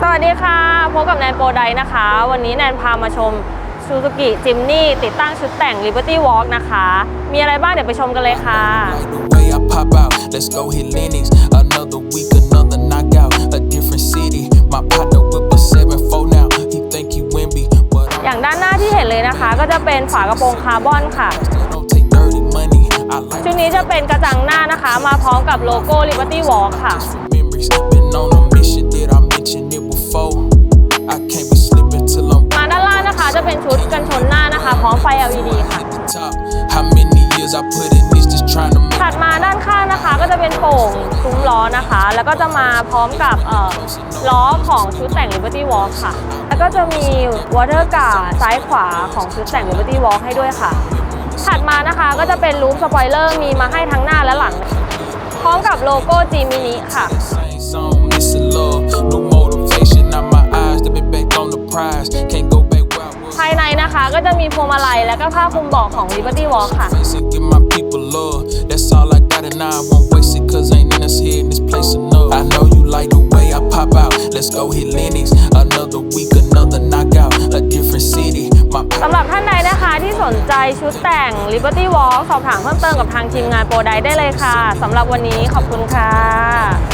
สวัสดีค่ะ พบกับแนนโปรไดนะคะ วันนี้แนนพามาชมซูซูกิจิมนี่ติดตั้งชุดแต่ง Liberty Walk นะคะ มีอะไรบ้างเดี๋ยวไปชมกันเลยค่ะ Like the way I pop out, let's go hit Lennox. Another week, another knockout, a different city. My partner whip a 7 4 now. He think he win me, but อย่างด้านหน้าที่เห็นเลยนะคะ ก็จะเป็นฝากระโปรงคาร์บอนค่ะ I don't take dirty money. I like ชุดนี้จะเป็นกระจังหน้านะคะ มาพร้อมกับโลโก้ Liberty Walk ค่ะ for memories. 5 นะคะพอมไฟ LED ค่ะ ถัดมาด้านข้างนะคะก็จะเป็นโป่งซุ้มล้อนะคะ แล้วก็จะมาพร้อมกับล้อของชุดแต่ง Liberty Walk ค่ะ แล้วก็จะมี Water Guard ซ้ายขวาของชุดแต่ง Liberty Walk ให้ด้วยค่ะ ถัดมานะคะก็จะเป็นรูมสปอยเลอร์มีมาให้ทั้งหน้าและหลัง พร้อมกับโลโก้ G Mini ค่ะ นนะคะ ก็จะมีพวงมาลัยและก็ผ้าคลุมเบาะของ Liberty Walk ค่ะ face and give my people love. That's all I got, and I won't waste it, cause ain't in us here in this place enough. I know you like the way I pop out. Let's go hit Lennox. Another week, another knockout, a different city. My สำหรับท่านใดนะคะที่สนใจชุดแต่ง Liberty Walk สอบถามเพิ่มเติมกับทางทีมงานโปรไดได้เลยค่ะสำหรับวันนี้ขอบคุณค่ะ